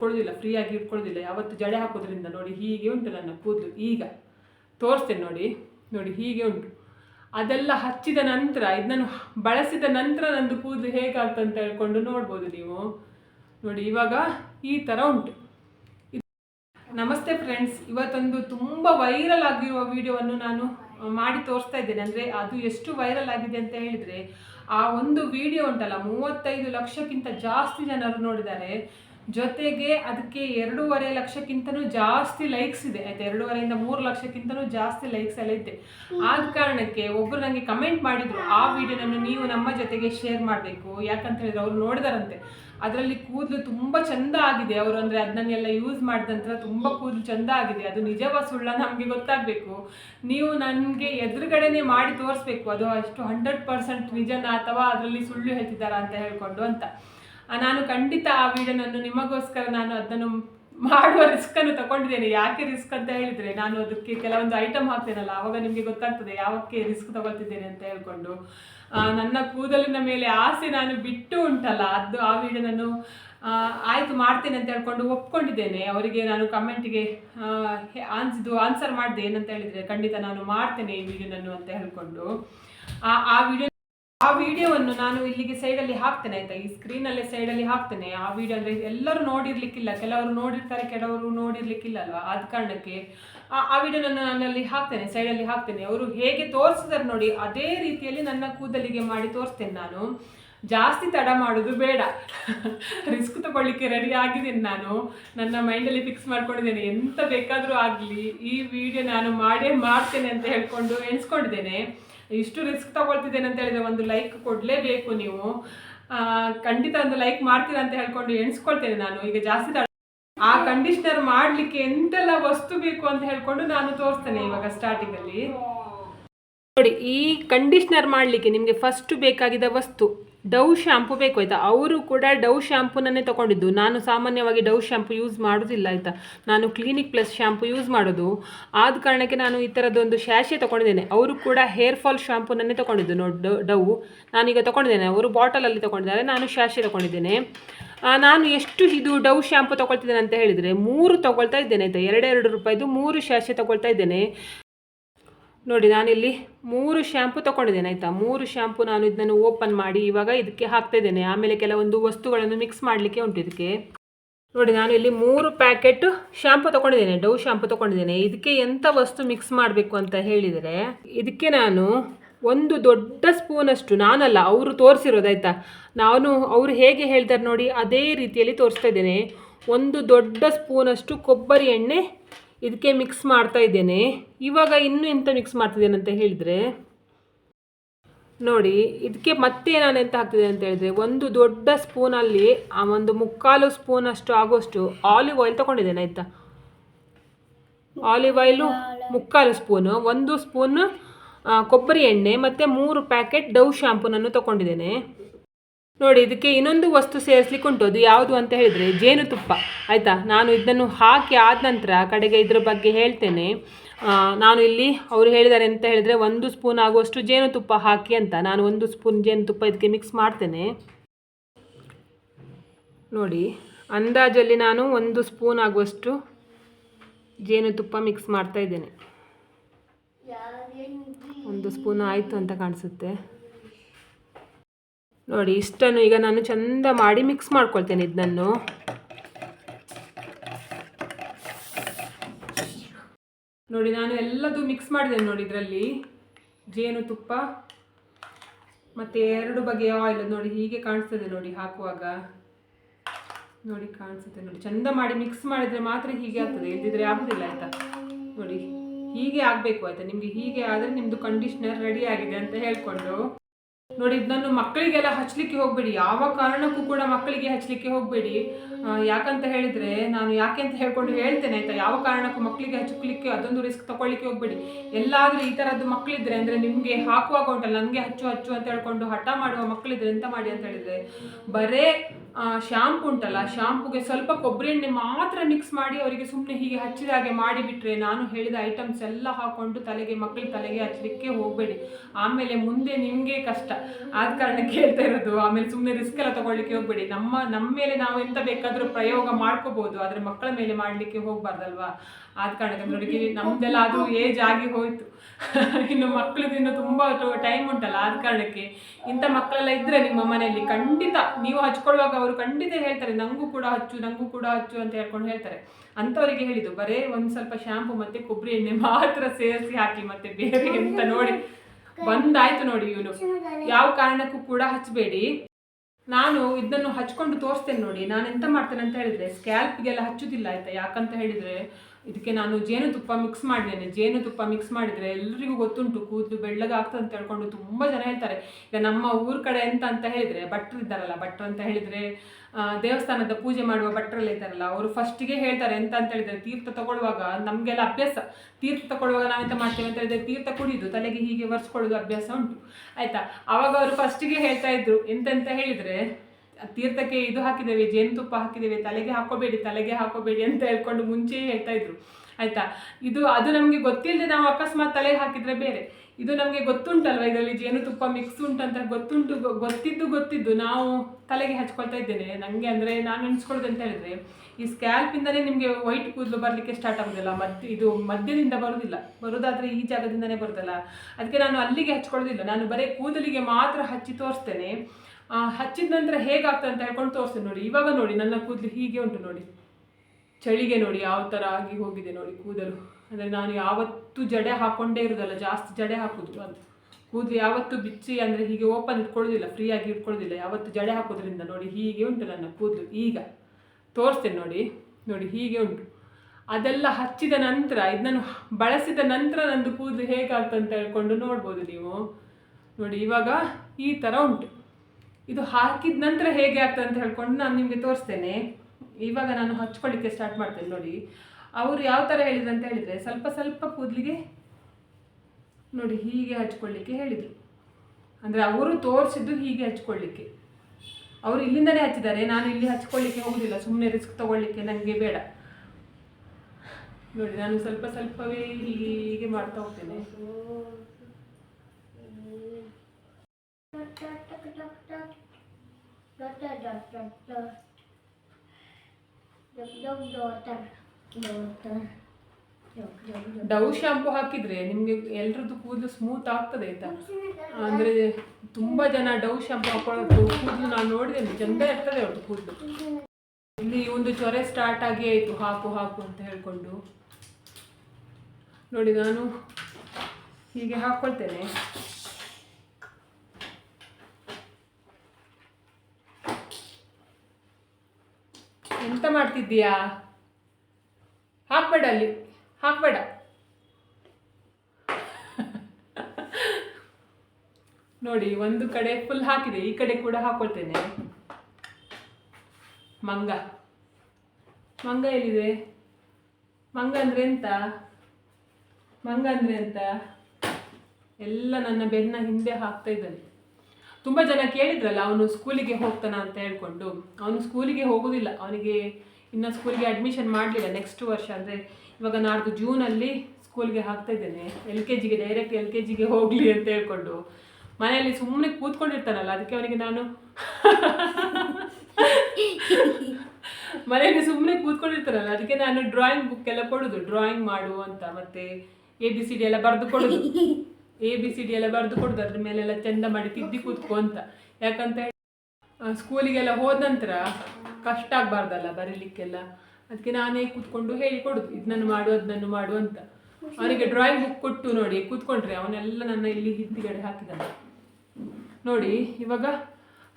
ಕೊಡೋದಿಲ್ಲ ಫ್ರೀಯಾಗಿ ಇಟ್ಕೊಳ್ಳೋದಿಲ್ಲ. ಯಾವತ್ತು ಜಡೆ ಹಾಕೋದ್ರಿಂದ ನೋಡಿ ಹೀಗೆ ಉಂಟು ನನ್ನ ಕೂದಲು. ಈಗ ತೋರಿಸ್ತೇನೆ ನೋಡಿ ನೋಡಿ ಹೀಗೆ ಉಂಟು. ಅದೆಲ್ಲ ಹಚ್ಚಿದ ನಂತರ ಇದನ್ನು ಬಳಸಿದ ನಂತರ ನಂದು ಕೂದಲು ಹೇಗಾಗ್ತಂತ ಹೇಳ್ಕೊಂಡು ನೋಡ್ಬೋದು ನೀವು. ನೋಡಿ, ಇವಾಗ ಈ ಥರ ಉಂಟು. ನಮಸ್ತೆ ಫ್ರೆಂಡ್ಸ್ ಇವತ್ತೊಂದು ತುಂಬ ವೈರಲ್ ಆಗಿರುವ ವಿಡಿಯೋವನ್ನು ನಾನು ಮಾಡಿ ತೋರಿಸ್ತಾ ಇದ್ದೇನೆ. ಅಂದರೆ ಅದು ಎಷ್ಟು ವೈರಲ್ ಆಗಿದೆ ಅಂತ ಹೇಳಿದರೆ, ಆ ಒಂದು ವಿಡಿಯೋ ಉಂಟಲ್ಲ, ಮೂವತ್ತೈದು ಲಕ್ಷಕ್ಕಿಂತ ಜಾಸ್ತಿ ಜನರು ನೋಡಿದ್ದಾರೆ. ಜೊತೆಗೆ ಅದಕ್ಕೆ ಎರಡೂವರೆ ಲಕ್ಷಕ್ಕಿಂತನೂ ಜಾಸ್ತಿ ಲೈಕ್ಸ್ ಇದೆ. ಆಯ್ತಾ? ಎರಡೂವರೆಯಿಂದ ಮೂರು ಲಕ್ಷಕ್ಕಿಂತನೂ ಜಾಸ್ತಿ ಲೈಕ್ಸ್ ಎಲ್ಲ ಇದೆ. ಆದ ಕಾರಣಕ್ಕೆ ಒಬ್ಬರು ನನಗೆ ಕಮೆಂಟ್ ಮಾಡಿದ್ರು, ಆ ವಿಡಿಯೋನನ್ನು ನೀವು ನಮ್ಮ ಜೊತೆಗೆ ಶೇರ್ ಮಾಡಬೇಕು. ಯಾಕಂತ ಹೇಳಿದ್ರೆ ಅವರು ನೋಡಿದಾರಂತೆ. ಅದರಲ್ಲಿ ಕೂದಲು ತುಂಬ ಚಂದ ಆಗಿದೆ. ಅವರು ಅಂದರೆ ಅದನ್ನೆಲ್ಲ ಯೂಸ್ ಮಾಡಿದ ನಂತರ ತುಂಬ ಕೂದಲು ಚಂದ ಆಗಿದೆ. ಅದು ನಿಜವಾ ಸುಳ್ಳ ನಮಗೆ ಗೊತ್ತಾಗಬೇಕು. ನೀವು ನನಗೆ ಎದುರುಗಡೆನೆ ಮಾಡಿ ತೋರಿಸ್ಬೇಕು. ಅದು ಅಷ್ಟು ಹಂಡ್ರೆಡ್ ಪರ್ಸೆಂಟ್ ನಿಜನ ಅಥವಾ ಅದರಲ್ಲಿ ಸುಳ್ಳು ಹೇಳ್ತಿದ್ದಾರಾ ಅಂತ ಹೇಳ್ಕೊಂಡು ಅಂತ. ನಾನು ಖಂಡಿತ ಆ ವಿಡಿಯೋನನ್ನು ನಿಮಗೋಸ್ಕರ ನಾನು ಅದನ್ನು ಮಾಡುವ ರಿಸ್ಕನ್ನು ತಗೊಂಡಿದ್ದೇನೆ. ಯಾಕೆ ರಿಸ್ಕ್ ಅಂತ ಹೇಳಿದರೆ ನಾನು ಅದಕ್ಕೆ ಕೆಲವೊಂದು ಐಟಮ್ ಹಾಕ್ತೇನಲ್ಲ ಆವಾಗ ನಿಮಗೆ ಗೊತ್ತಾಗ್ತದೆ ಯಾವಕ್ಕೆ ರಿಸ್ಕ್ ತಗೊಳ್ತಿದ್ದೇನೆ ಅಂತ ಹೇಳ್ಕೊಂಡು. ನನ್ನ ಕೂದಲಿನ ಮೇಲೆ ಆಸೆ ನಾನು ಬಿಟ್ಟು ಉಂಟಲ್ಲ, ಅದು ಆ ವಿಡಿಯೋ ನಾನು ಆಯ್ತು ಮಾಡ್ತೇನೆ ಅಂತ ಹೇಳ್ಕೊಂಡು ಒಪ್ಕೊಂಡಿದ್ದೇನೆ. ಅವರಿಗೆ ನಾನು ಕಮೆಂಟಿಗೆ ಆನ್ಸಿದ್ದು ಆನ್ಸರ್ ಮಾಡಿದೆ ಏನಂತ ಹೇಳಿದರೆ ಖಂಡಿತ ನಾನು ಮಾಡ್ತೇನೆ ಈ ವಿಡಿಯೋನನ್ನು ಅಂತ ಹೇಳ್ಕೊಂಡು. ಆ ಆ ವಿಡಿಯೋ ಆ ವಿಡಿಯೋವನ್ನು ನಾನು ಇಲ್ಲಿಗೆ ಸೈಡಲ್ಲಿ ಹಾಕ್ತೇನೆ ಆಯ್ತಾ? ಈ ಸ್ಕ್ರೀನಲ್ಲೇ ಸೈಡಲ್ಲಿ ಹಾಕ್ತೇನೆ. ಆ ವಿಡಿಯೋ ಅಂದರೆ ಎಲ್ಲರೂ ನೋಡಿರ್ಲಿಕ್ಕಿಲ್ಲ. ಕೆಲವರು ನೋಡಿರ್ತಾರೆ, ಕೆಲವರು ನೋಡಿರ್ಲಿಕ್ಕಿಲ್ಲ ಅಲ್ವಾ ಆದ ಕಾರಣಕ್ಕೆ ಆ- ಆ ನಾನು ಅಲ್ಲಿ ಹಾಕ್ತೇನೆ ಸೈಡಲ್ಲಿ ಹಾಕ್ತೇನೆ. ಅವರು ಹೇಗೆ ತೋರಿಸಿದಾರೆ ನೋಡಿ, ಅದೇ ರೀತಿಯಲ್ಲಿ ನನ್ನ ಕೂದಲಿಗೆ ಮಾಡಿ ತೋರಿಸ್ತೇನೆ ನಾನು. ಜಾಸ್ತಿ ತಡ ಮಾಡೋದು ಬೇಡ. ರಿಸ್ಕ್ ತಗೊಳ್ಳಿಕ್ಕೆ ರೆಡಿ ಆಗಿದ್ದೀನಿ ನಾನು. ನನ್ನ ಮೈಂಡಲ್ಲಿ ಫಿಕ್ಸ್ ಮಾಡ್ಕೊಂಡಿದ್ದೇನೆ. ಎಂತ ಬೇಕಾದರೂ ಆಗಲಿ, ಈ ವಿಡಿಯೋ ನಾನು ಮಾಡೇ ಮಾಡ್ತೇನೆ ಅಂತ ಹೇಳ್ಕೊಂಡು ಎಣಿಸ್ಕೊಂಡಿದ್ದೇನೆ. ಇಷ್ಟು ರಿಸ್ಕ್ ತಗೊಳ್ತಿದ್ದೇನೆ ಅಂತ ಹೇಳಿದ್ರೆ ಒಂದು ಲೈಕ್ ಕೊಡಲೇಬೇಕು ನೀವು. ಖಂಡಿತ ಒಂದು ಲೈಕ್ ಮಾಡ್ತೀರಾ ಅಂತ ಹೇಳ್ಕೊಂಡು ಎಣಿಸ್ಕೊಳ್ತೇನೆ ನಾನು. ಈಗ ಜಾಸ್ತಿ ಆ ಕಂಡೀಷನರ್ ಮಾಡಲಿಕ್ಕೆ ಎಂತೆಲ್ಲ ವಸ್ತು ಬೇಕು ಅಂತ ಹೇಳ್ಕೊಂಡು ನಾನು ತೋರಿಸ್ತೇನೆ ಇವಾಗ ಸ್ಟಾರ್ಟಿಂಗಲ್ಲಿ ನೋಡಿ ಈ ಕಂಡೀಷ್ನರ್ ಮಾಡಲಿಕ್ಕೆ ನಿಮಗೆ ಫಸ್ಟ್ ಬೇಕಾಗಿದ್ದ ವಸ್ತು. ಡವ್ ಶ್ಯಾಂಪು ಬೇಕು ಆಯಿತಾ ಅವರು ಕೂಡ ಡವ್ ಶ್ಯಾಂಪುನನ್ನೇ ತಗೊಂಡಿದ್ದು. ನಾನು ಸಾಮಾನ್ಯವಾಗಿ ಡವ್ ಶ್ಯಾಂಪು ಯೂಸ್ ಮಾಡೋದಿಲ್ಲ ಆಯಿತಾ? ನಾನು ಕ್ಲಿನಿಕ್ ಪ್ಲಸ್ ಶ್ಯಾಂಪು ಯೂಸ್ ಮಾಡೋದು. ಆದ ಕಾರಣಕ್ಕೆ ನಾನು ಈ ಥರದ್ದೊಂದು ಶ್ಯಾಶೆ ತೊಗೊಂಡಿದ್ದೇನೆ. ಅವರು ಕೂಡ ಹೇರ್ ಫಾಲ್ ಶಾಂಪೂನನ್ನೇ ತೊಗೊಂಡಿದ್ದು. ನೋಡಿ ಡವ್ ನಾನೀಗ ತೊಗೊಂಡಿದ್ದೇನೆ. ಅವರು ಬಾಟಲಲ್ಲಿ ತೊಗೊಂಡಿದ್ದಾರೆ. ನಾನು ಶ್ಯಾಶೆ ತೊಗೊಂಡಿದ್ದೇನೆ. ನಾನು ಎಷ್ಟು ಇದು ಡವ್ ಶ್ಯಾಂಪು ತೊಗೊಳ್ತಿದ್ದೇನೆ ಅಂತ ಹೇಳಿದರೆ, ಮೂರು ತೊಗೊಳ್ತಾ ಇದ್ದೇನೆ ಆಯಿತಾ? ಎರಡೆರಡು ರೂಪಾಯಿದು ಮೂರು ಶ್ಯಾಶೆ ತೊಗೊಳ್ತಾ ಇದ್ದೇನೆ. ನೋಡಿ, ನಾನಿಲ್ಲಿ ಮೂರು ಶ್ಯಾಂಪು ತೊಗೊಂಡಿದ್ದೇನೆ, ಆಯಿತಾ? ಮೂರು ಶ್ಯಾಂಪು ನಾನು ಇದನ್ನು ಓಪನ್ ಮಾಡಿ ಇವಾಗ ಇದಕ್ಕೆ ಹಾಕ್ತಾ ಇದ್ದೇನೆ. ಆಮೇಲೆ ಕೆಲವೊಂದು ವಸ್ತುಗಳನ್ನು ಮಿಕ್ಸ್ ಮಾಡಲಿಕ್ಕೆ ಉಂಟು ಇದಕ್ಕೆ. ನೋಡಿ ನಾನು ಇಲ್ಲಿ ಮೂರು ಪ್ಯಾಕೆಟ್ ಶ್ಯಾಂಪು ತೊಗೊಂಡಿದ್ದೇನೆ ಡವ್ ಶ್ಯಾಂಪು ತೊಗೊಂಡಿದ್ದೇನೆ. ಇದಕ್ಕೆ ಎಂಥ ವಸ್ತು ಮಿಕ್ಸ್ ಮಾಡಬೇಕು ಅಂತ ಹೇಳಿದರೆ, ಇದಕ್ಕೆ ನಾನು ಒಂದು ದೊಡ್ಡ ಸ್ಪೂನಷ್ಟು, ನಾನಲ್ಲ, ಅವರು ತೋರಿಸಿರೋದಾಯ್ತಾ ನಾನು ಅವರು ಹೇಗೆ ಹೇಳ್ತಾರೆ ನೋಡಿ, ಅದೇ ರೀತಿಯಲ್ಲಿ ತೋರಿಸ್ತಾ ಇದ್ದೇನೆ. ಒಂದು ದೊಡ್ಡ ಸ್ಪೂನಷ್ಟು ಕೊಬ್ಬರಿ ಎಣ್ಣೆ ಇದಕ್ಕೆ ಮಿಕ್ಸ್ ಮಾಡ್ತಾ ಇದ್ದೇನೆ. ಇವಾಗ ಇನ್ನೂ ಎಂತ ಮಿಕ್ಸ್ ಮಾಡ್ತಿದ್ದೇನೆ ಅಂತ ಹೇಳಿದರೆ, ನೋಡಿ, ಇದಕ್ಕೆ ಮತ್ತೆ ನಾನು ಎಂತ ಹಾಕ್ತಿದ್ದೇನೆ ಅಂತ ಹೇಳಿದ್ರೆ, ಒಂದು ದೊಡ್ಡ ಸ್ಪೂನಲ್ಲಿ ಆ ಒಂದು ಮುಕ್ಕಾಲು ಸ್ಪೂನಷ್ಟು ಆಗೋಷ್ಟು ಆಲಿವ್ ಆಯಿಲ್ ತೊಗೊಂಡಿದ್ದೇನೆ, ಆಯಿತಾ? ಆಲಿವ್ ಆಯಿಲು ಮುಕ್ಕಾಲು ಸ್ಪೂನು ಒಂದು ಸ್ಪೂನ್ ಕೊಬ್ಬರಿ ಎಣ್ಣೆ, ಮತ್ತು ಮೂರು ಪ್ಯಾಕೆಟ್ ಡವ್ ಶ್ಯಾಂಪೂನನ್ನು ತೊಗೊಂಡಿದ್ದೇನೆ. ನೋಡಿ, ಇದಕ್ಕೆ ಇನ್ನೊಂದು ವಸ್ತು ಸೇರಿಸ್ಲಿಕ್ಕೆ ಉಂಟು ಅದು ಯಾವುದು ಅಂತ ಹೇಳಿದರೆ ಜೇನುತುಪ್ಪ ಆಯಿತಾ? ನಾನು ಇದನ್ನು ಹಾಕಿ ಆದ ನಂತರ ಕಡೆಗೆ ಇದ್ರ ಬಗ್ಗೆ ಹೇಳ್ತೇನೆ. ನಾನು ಇಲ್ಲಿ ಅವರು ಹೇಳಿದ್ದಾರೆ ಅಂತ ಹೇಳಿದರೆ ಒಂದು ಸ್ಪೂನ್ ಆಗುವಷ್ಟು ಜೇನುತುಪ್ಪ ಹಾಕಿ ಅಂತ. ನಾನು ಒಂದು ಸ್ಪೂನ್ ಜೇನುತುಪ್ಪ ಇದಕ್ಕೆ ಮಿಕ್ಸ್ ಮಾಡ್ತೇನೆ. ನೋಡಿ, ಅಂದಾಜಲ್ಲಿ ನಾನು ಒಂದು ಸ್ಪೂನ್ ಆಗುವಷ್ಟು ಜೇನುತುಪ್ಪ ಮಿಕ್ಸ್ ಮಾಡ್ತಾ ಇದ್ದೇನೆ. ಒಂದು ಸ್ಪೂನ್ ಆಯಿತು ಅಂತ ಕಾಣಿಸುತ್ತೆ. ನೋಡಿ, ಇಷ್ಟನ್ನು ಈಗ ನಾನು ಚಂದ ಮಾಡಿ ಮಿಕ್ಸ್ ಮಾಡ್ಕೊಳ್ತೇನೆ ಇದನ್ನು ನೋಡಿ, ನಾನು ಎಲ್ಲದೂ ಮಿಕ್ಸ್ ಮಾಡಿದ್ದೇನೆ ನೋಡಿ ಇದರಲ್ಲಿ. ಜೇನುತುಪ್ಪ ಮತ್ತು ಎರಡು ಬಗೆಯ ಆಯಿಲ್ ನೋಡಿ, ಹೀಗೆ ಕಾಣಿಸ್ತದೆ ನೋಡಿ ಹಾಕುವಾಗ. ನೋಡಿ ಕಾಣಿಸುತ್ತೆ ನೋಡಿ. ಚಂದ ಮಾಡಿ ಮಿಕ್ಸ್ ಮಾಡಿದರೆ ಮಾತ್ರ ಹೀಗೆ ಆಗ್ತದೆ. ಇಲ್ಲದಿದ್ದರೆ ಆಗೋದಿಲ್ಲ, ಆಯಿತಾ? ನೋಡಿ, ಹೀಗೆ ಆಗಬೇಕು, ಆಯಿತಾ? ನಿಮಗೆ ಹೀಗೆ ಆದರೆ ನಿಮ್ಮದು ಕಂಡೀಷ್ನರ್ ರೆಡಿ ಆಗಿದೆ ಅಂತ ಹೇಳ್ಕೊಂಡು. ನೋಡಿ, ಇದನ್ನು ಮಕ್ಕಳಿಗೆಲ್ಲ ಹಚ್ಚಲಿಕ್ಕೆ ಹೋಗಬೇಡಿ. ಯಾವ ಕಾರಣಕ್ಕೂ ಕೂಡ ಮಕ್ಕಳಿಗೆ ಹಚ್ಚಲಿಕ್ಕೆ ಹೋಗಬೇಡಿ. ಯಾಕಂತ ಹೇಳಿದರೆ, ನಾನು ಯಾಕೆ ಅಂತ ಹೇಳ್ಕೊಂಡು ಹೇಳ್ತೇನೆ, ಆಯಿತಾ? ಯಾವ ಕಾರಣಕ್ಕೂ ಮಕ್ಕಳಿಗೆ ಹಚ್ಚಲಿಕ್ಕೆ ಅದೊಂದು ರಿಸ್ಕ್ ತಗೊಳ್ಳಿಕ್ಕೆ ಹೋಗಬೇಡಿ. ಎಲ್ಲಾದರೂ ಈ ಥರದ್ದು ಮಕ್ಕಳಿದ್ರೆ, ಅಂದರೆ ನಿಮಗೆ ಹಾಕುವಾಗ ಉಂಟಲ್ಲ ನನಗೆ ಹಚ್ಚು ಹಚ್ಚು ಅಂತ ಹೇಳ್ಕೊಂಡು ಹಠ ಮಾಡುವ ಮಕ್ಕಳಿದ್ರೆ ಎಂತ ಮಾಡಿ ಅಂತ ಹೇಳಿದರೆ, ಬರೇ ಶಾಂಪು ಉಂಟಲ್ಲ, ಶಾಂಪುಗೆ ಸ್ವಲ್ಪ ಕೊಬ್ಬರಿ ಎಣ್ಣೆ ಮಾತ್ರ ಮಿಕ್ಸ್ ಮಾಡಿ ಅವರಿಗೆ ಸುಮ್ಮನೆ ಹೀಗೆ ಹಚ್ಚಿದ ಹಾಗೆ ಮಾಡಿಬಿಟ್ರೆ ನಾನು ಹೇಳಿದ ಐಟಮ್ಸ್ ಎಲ್ಲ ಹಾಕೊಂಡು ತಲೆಗೆ ಮಕ್ಕಳ ತಲೆಗೆ ಹಚ್ಚಲಿಕ್ಕೆ ಹೋಗಬೇಡಿ. ಆಮೇಲೆ ಮುಂದೆ ನಿಮಗೆ ಕಷ್ಟ. ಆದ ಕಾರಣ ಕೇಳ್ತಾ ಇರೋದು, ಆಮೇಲೆ ಸುಮ್ಮನೆ ರಿಸ್ಕ್ ಎಲ್ಲ ತಗೊಳ್ಳಿಕ್ಕೆ ಹೋಗಬೇಡಿ. ನಮ್ಮ ನಮ್ಮ ಮೇಲೆ ನಾವು ಎಂತ ಬೇಕಾದರೂ ಪ್ರಯೋಗ ಮಾಡ್ಕೋಬಹುದು ಆದರೆ ಮಕ್ಕಳ ಮೇಲೆ ಮಾಡಲಿಕ್ಕೆ ಹೋಗ್ಬಾರ್ದಲ್ವಾ? ಆದ ಕಾರಣಕ್ಕೆ ನೋಡಿ ನಮ್ದೆಲ್ಲ ಅದು ಏಜ್ ಆಗಿ ಹೋಯ್ತು. ಇನ್ನು ಮಕ್ಕಳದ್ದು ತುಂಬ ಟೈಮ್ ಉಂಟಲ್ಲ, ಆದ ಕಾರಣಕ್ಕೆ ಇಂಥ ಮಕ್ಕಳೆಲ್ಲ ಇದ್ರೆ ನಿಮ್ಮ ಮನೆಯಲ್ಲಿ ಖಂಡಿತ ನೀವು ಹಚ್ಕೊಳ್ಳುವಾಗ ಅವರು ಖಂಡಿತ ಹೇಳ್ತಾರೆ ನಂಗೂ ಕೂಡ ಹಚ್ಚು ನಂಗೂ ಕೂಡ ಹಚ್ಚು ಅಂತ ಹೇಳ್ಕೊಂಡು ಹೇಳ್ತಾರೆ. ಅಂಥವರಿಗೆ ಹೇಳಿದ್ದು ಬರೇ ಒಂದು ಸ್ವಲ್ಪ ಶ್ಯಾಂಪು ಮತ್ತೆ ಕೊಬ್ಬರಿ ಎಣ್ಣೆ ಮಾತ್ರ ಸೇರಿಸಿ ಹಾಕಿ ಮತ್ತೆ ಬೇರೆ ಎಂತ ನೋಡಿ ಬಂದಾಯ್ತು ನೋಡಿ ಇವನು. ಯಾವ ಕಾರಣಕ್ಕೂ ಕೂಡ ಹಚ್ಚಬೇಡಿ. ನಾನು ಇದನ್ನು ಹಚ್ಕೊಂಡು ತೋರಿಸ್ತೇನೆ ನೋಡಿ ನಾನು ಎಂತ ಮಾಡ್ತೇನೆ ಅಂತ ಹೇಳಿದ್ರೆ ಸ್ಕ್ಯಾಲ್ಪ್ಗೆಲ್ಲ ಹಚ್ಚುದಿಲ್ಲ ಆಯ್ತಾ? ಯಾಕಂತ ಹೇಳಿದ್ರೆ ಇದಕ್ಕೆ ನಾನು ಜೇನುತುಪ್ಪ ಮಿಕ್ಸ್ ಮಾಡಿದ್ದೇನೆ ಜೇನುತುಪ್ಪ ಮಿಕ್ಸ್ ಮಾಡಿದ್ರೆ ಎಲ್ಲರಿಗೂ ಗೊತ್ತುಂಟು, ಕೂದಲು ಬೆಳ್ಳಗಾಗ್ತದೆ ಅಂತ ಹೇಳ್ಕೊಂಡು ತುಂಬ ಜನ ಹೇಳ್ತಾರೆ. ಈಗ ನಮ್ಮ ಊರ ಕಡೆ ಎಂತ ಅಂತ ಹೇಳಿದ್ರೆ ಭಟ್ರು ಇದ್ದಾರಲ್ಲ, ಭಟ್ರು ಅಂತ ಹೇಳಿದ್ರೆ ದೇವಸ್ಥಾನದ ಪೂಜೆ ಮಾಡುವ ಭಟ್ರಲ್ಲಿ ಇದ್ದಾರಲ್ಲ, ಅವರು ಫಸ್ಟಿಗೆ ಹೇಳ್ತಾರೆ ಎಂತ ಅಂತ ಹೇಳಿದ್ರೆ ತೀರ್ಥ ತಗೊಳ್ಳುವಾಗ ನಮಗೆಲ್ಲ ಅಭ್ಯಾಸ. ತೀರ್ಥ ತಗೊಳ್ಳುವಾಗ ನಾವೆಂತ ಮಾಡ್ತೇವೆ ಅಂತ ಹೇಳಿದ್ರೆ ತೀರ್ಥ ಕುಡಿದು ತಲೆಗೆ ಹೀಗೆ ಒರೆಸ್ಕೊಳ್ಳೋದು ಅಭ್ಯಾಸ ಉಂಟು. ಆಯ್ತಾ? ಅವಾಗ ಅವರು ಫಸ್ಟಿಗೆ ಹೇಳ್ತಾ ಇದ್ರು ಎಂತೆಂತ ಹೇಳಿದ್ರೆ ತೀರ್ಥಕ್ಕೆ ಇದು ಹಾಕಿದ್ದೇವೆ, ಜೇನುತುಪ್ಪ ಹಾಕಿದ್ದೇವೆ, ತಲೆಗೆ ಹಾಕೋಬೇಡಿ ತಲೆಗೆ ಹಾಕೋಬೇಡಿ ಅಂತ ಹೇಳ್ಕೊಂಡು ಮುಂಚೆಯೇ ಹೇಳ್ತಾ ಇದ್ರು. ಆಯ್ತಾ? ಇದು, ಅದು ನಮಗೆ ಗೊತ್ತಿಲ್ಲದೆ ನಾವು ಅಕಸ್ಮಾತ್ ತಲೆಗೆ ಹಾಕಿದ್ರೆ ಬೇರೆ. ಇದು ನಮಗೆ ಗೊತ್ತುಂಟಲ್ವ? ಇದರಲ್ಲಿ ಜೇನುತುಪ್ಪ ಮಿಕ್ಸ್ ಉಂಟಂತ ಗೊತ್ತುಂಟು, ಗೊ- ಗೊತ್ತಿದ್ದು ಗೊತ್ತಿದ್ದು ನಾವು ತಲೆಗೆ ಹಚ್ಕೊಳ್ತಾ ಇದ್ದೇನೆ. ನನಗೆ ಅಂದರೆ ನಾನು ಅನ್ಸ್ಕೊಳ್ಳೋದು ಅಂತ ಹೇಳಿದ್ರೆ, ಈ ಸ್ಕ್ಯಾಲ್ಪಿಂದನೇ ನಿಮಗೆ ವೈಟ್ ಕೂದಲು ಬರಲಿಕ್ಕೆ ಸ್ಟಾರ್ಟ್ ಆಗೋದಿಲ್ಲ. ಮತ್ತು ಇದು ಮಧ್ಯದಿಂದ ಬರೋದಿಲ್ಲ. ಬರೋದಾದರೆ ಈ ಜಾಗದಿಂದನೇ ಬರೋದಲ್ಲ ಅದಕ್ಕೆ ನಾನು ಅಲ್ಲಿಗೆ ಹಚ್ಕೊಳ್ಳೋದಿಲ್ಲ. ನಾನು ಬರೀ ಕೂದಲಿಗೆ ಮಾತ್ರ ಹಚ್ಚಿ ತೋರಿಸ್ತೇನೆ. ಹಚ್ಚಿದ ನಂತರ ಹೇಗಾಗ್ತದೆ ಅಂತ ಹೇಳ್ಕೊಂಡು ತೋರಿಸ್ತೇನೆ ನೋಡಿ. ಇವಾಗ ನೋಡಿ, ನನ್ನ ಕೂದಲು ಹೀಗೆ ಉಂಟು ನೋಡಿ. ಚಳಿಗೆ ನೋಡಿ, ಯಾವ ಥರ ಆಗಿ ಹೋಗಿದೆ ನೋಡಿ ಕೂದಲು. ಅಂದರೆ ನಾನು ಯಾವತ್ತೂ ಜಡೆ ಹಾಕ್ಕೊಂಡೇ ಇರೋದಲ್ಲ, ಜಾಸ್ತಿ ಜಡೆ ಹಾಕೋದು ಅದು ಕೂದಲು ಯಾವತ್ತೂ ಬಿಚ್ಚಿ ಅಂದರೆ ಹೀಗೆ ಓಪನ್ ಇಟ್ಕೊಳ್ಳೋದಿಲ್ಲ ಫ್ರೀಯಾಗಿ ಇಟ್ಕೊಳ್ಳೋದಿಲ್ಲ. ಯಾವತ್ತು ಜಡೆ ಹಾಕೋದ್ರಿಂದ ನೋಡಿ ಹೀಗೆ ಉಂಟು ನನ್ನ ಕೂದಲು. ಈಗ ತೋರಿಸ್ತೇನೆ ನೋಡಿ ನೋಡಿ ಹೀಗೆ ಉಂಟು. ಅದೆಲ್ಲ ಹಚ್ಚಿದ ನಂತರ, ಇದನ್ನು ಬಳಸಿದ ನಂತರ ನಂದು ಕೂದಲು ಹೇಗಾಗ್ತಂತ ಅಂತ ಹೇಳ್ಕೊಂಡು ನೋಡ್ಬೋದು ನೀವು. ನೋಡಿ, ಇವಾಗ ಈ ಥರ ಉಂಟು. ಇದು ಹಾಕಿದ ನಂತರ ಹೇಗೆ ಆಗ್ತದೆ ಅಂತ ಹೇಳ್ಕೊಂಡು ನಾನು ನಿಮಗೆ ತೋರಿಸ್ತೇನೆ. ಇವಾಗ ನಾನು ಹಚ್ಕೊಳ್ಳಿಕ್ಕೆ ಸ್ಟಾರ್ಟ್ ಮಾಡ್ತೇನೆ ನೋಡಿ. ಅವರು ಯಾವ ಥರ ಹೇಳಿದ್ರು ಅಂತ ಹೇಳಿದರೆ ಸ್ವಲ್ಪ ಸ್ವಲ್ಪ ಕೂದಲಿಗೆ ನೋಡಿ ಹೀಗೆ ಹಚ್ಕೊಳ್ಳಿಕ್ಕೆ ಹೇಳಿದರು. ಅಂದರೆ ಅವರು ತೋರಿಸಿದ್ದು ಹೀಗೆ ಹಚ್ಕೊಳ್ಳಿಕ್ಕೆ. ಅವರು ಇಲ್ಲಿಂದನೇ ಹಚ್ಚಿದ್ದಾರೆ, ನಾನು ಇಲ್ಲಿ ಹಚ್ಕೊಳ್ಳಿಕ್ಕೆ ಹೋಗುದಿಲ್ಲ ಸುಮ್ಮನೆ ರಿಸ್ಕ್ ತಗೊಳ್ಳಿಕ್ಕೆ ನನಗೆ ಬೇಡ. ನೋಡಿ, ನಾನು ಸ್ವಲ್ಪ ಸ್ವಲ್ಪವೇ ಹೀಗೆ ಮಾಡ್ತಾ ಹೋಗ್ತೇನೆ. ಡವ್ ಶಾಂಪು ಹಾಕಿದ್ರೆ ನಿಮಗೆ ಎಲ್ರದ್ದು ಕೂದಲು ಸ್ಮೂತ್ ಆಗ್ತದೆ ಆಯ್ತಾ? ಅಂದರೆ ತುಂಬ ಜನ ಡವ್ ಶಾಂಪು ಹಾಕೊಳ್ಳೋದು ಕೂದಲು ನಾನು ನೋಡಿದ್ದೇನೆ ಚಂದ ಇರ್ತದೆ ಅವ್ರದ್ದು ಕೂದಲು. ಇಲ್ಲಿ ಒಂದು ಚೊರೆ ಸ್ಟಾರ್ಟ್ ಆಗಿ ಆಯಿತು, ಹಾಕು ಹಾಕು ಅಂತ ಹೇಳ್ಕೊಂಡು. ನೋಡಿ ನಾನು ಹೀಗೆ ಹಾಕ್ಕೊಳ್ತೇನೆ ಎಂತ ಮಾಡ್ತಿದ್ದೀಯಾ? ಹಾಕ್ಬೇಡ ಅಲ್ಲಿ. ಹಾಕ್ಬೇಡ. ನೋಡಿ, ಒಂದು ಕಡೆ ಫುಲ್ ಹಾಕಿದೆ. ಈ ಕಡೆ ಕೂಡ ಹಾಕೊಳ್ತೇನೆ. ಮಂಗ. ಮಂಗ ಎಲ್ಲಿದೆ? ಮಂಗ ಅಂದರೆ ಎಂತ? ಮಂಗ ಅಂದರೆ ಎಂತ? ಎಲ್ಲ ನನ್ನ ಬೆನ್ನ ಹಿಂದೆ ಹಾಕ್ತಾ ಇದ್ದಾನೆ. ತುಂಬ ಜನ ಕೇಳಿದ್ರಲ್ಲ, ಅವನು ಸ್ಕೂಲಿಗೆ ಹೋಗ್ತಾನ ಅಂತ ಹೇಳ್ಕೊಂಡು. ಅವನು ಸ್ಕೂಲಿಗೆ ಹೋಗೋದಿಲ್ಲ. ಅವನಿಗೆ ಇನ್ನು ಸ್ಕೂಲಿಗೆ ಅಡ್ಮಿಷನ್ ಮಾಡಲಿಲ್ಲ. ನೆಕ್ಸ್ಟ್ ವರ್ಷ ಅಂದರೆ ಇವಾಗ ನಾಡ್ದು ಜೂನಲ್ಲಿ ಸ್ಕೂಲ್ಗೆ ಹಾಕ್ತಾ ಇದ್ದೇನೆ. ಎಲ್ ಕೆ ಜಿಗೆ ಡೈರೆಕ್ಟ್ ಎಲ್ ಕೆ ಜಿಗೆ ಹೋಗಲಿ ಅಂತ ಹೇಳ್ಕೊಂಡು. ಮನೆಯಲ್ಲಿ ಸುಮ್ಮನೆ ಕೂತ್ಕೊಂಡಿರ್ತಾನಲ್ಲ, ಅದಕ್ಕೆ ಅವನಿಗೆ ನಾನು ಮನೆಯಲ್ಲಿ ಸುಮ್ಮನೆ ಕೂತ್ಕೊಂಡಿರ್ತಾನಲ್ಲ, ಅದಕ್ಕೆ ನಾನು ಡ್ರಾಯಿಂಗ್ ಬುಕ್ ಎಲ್ಲ ಕೊಡೋದು. ಡ್ರಾಯಿಂಗ್ ಮಾಡು ಅಂತ, ಮತ್ತೆ ಎ ಬಿ ಸಿ ಡಿ ಎಲ್ಲ ಬರೆದು ಕೊಡೋದು. ಎ ಬಿ ಸಿ ಡಿ ಎಲ್ಲ ಬರೆದು ಕೊಡೋದು, ಅದ್ರ ಮೇಲೆಲ್ಲ ಚಂದ ಮಾಡಿ ತಿದ್ದಿ ಕೂತ್ಕೊ ಅಂತ. ಯಾಕಂತ ಸ್ಕೂಲಿಗೆಲ್ಲ ಹೋದ ನಂತರ ಕಷ್ಟ ಆಗಬಾರ್ದಲ್ಲ ಬರೀಲಿಕ್ಕೆಲ್ಲ. ಅದಕ್ಕೆ ನಾನೇ ಕೂತ್ಕೊಂಡು ಹೇಳಿಕೊಡುದು ಇದನ್ನು ಮಾಡು ಅದನ್ನು ಮಾಡು ಅಂತ. ಅವನಿಗೆ ಡ್ರಾಯಿಂಗ್ ಬುಕ್ ಕೊಟ್ಟು ನೋಡಿ, ಕೂತ್ಕೊಂಡ್ರೆ ಅವನೆಲ್ಲ ನನ್ನ ಇಲ್ಲಿ ಹಿಂದಿಗಡೆ ಹಾಕಿದ್ದಾನೆ ನೋಡಿ, ಇವಾಗ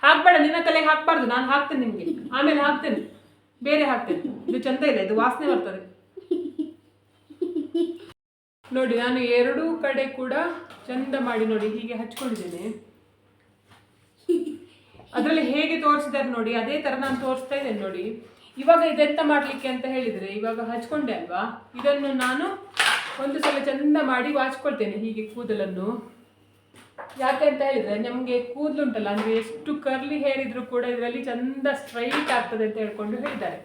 ಹಾಕ್ಬೇಡ, ನಿನ್ನ ತಲೆಗೆ ಹಾಕ್ಬಾರ್ದು, ನಾನು ಹಾಕ್ತೇನೆ ನಿಮಗೆ. ಆಮೇಲೆ ಹಾಕ್ತೇನೆ, ಬೇರೆ ಹಾಕ್ತೇನೆ. ಇದು ಚಂದ ಇಲ್ಲ ಇದು ವಾಸನೆ ಬರ್ತದೆ. ನೋಡಿ, ನಾನು ಎರಡೂ ಕಡೆ ಕೂಡ ಚಂದ ಮಾಡಿ ನೋಡಿ, ಹೀಗೆ ಹಚ್ಕೊಂಡಿದ್ದೇನೆ. ಅದರಲ್ಲಿ ಹೇಗೆ ತೋರಿಸಿದ್ದಾರೆ ನೋಡಿ, ಅದೇ ಥರ ನಾನು ತೋರಿಸ್ತಾ ಇದ್ದೇನೆ ನೋಡಿ. ಇವಾಗ ಇದೆಂತ ಮಾಡಲಿಕ್ಕೆ ಅಂತ ಹೇಳಿದರೆ, ಇವಾಗ ಹಚ್ಕೊಂಡೆ ಅಲ್ವಾ? ಇದನ್ನು ನಾನು ಒಂದು ಸಲ ಚಂದ ಮಾಡಿ ವಾಚ್ಕೊಳ್ತೇನೆ ಹೀಗೆ ಕೂದಲನ್ನು. ಯಾಕೆ ಅಂತ ಹೇಳಿದ್ರೆ, ನಮಗೆ ಕೂದಲುಂಟಲ್ಲ ಅಂದರೆ ಎಷ್ಟು ಕರ್ಲಿ ಹೇರ್ ಕೂಡ ಇದರಲ್ಲಿ ಚಂದ ಸ್ಟ್ರೈಟ್ ಆಗ್ತದೆ ಅಂತ ಹೇಳ್ಕೊಂಡು ಹೇಳಿದ್ದಾರೆ.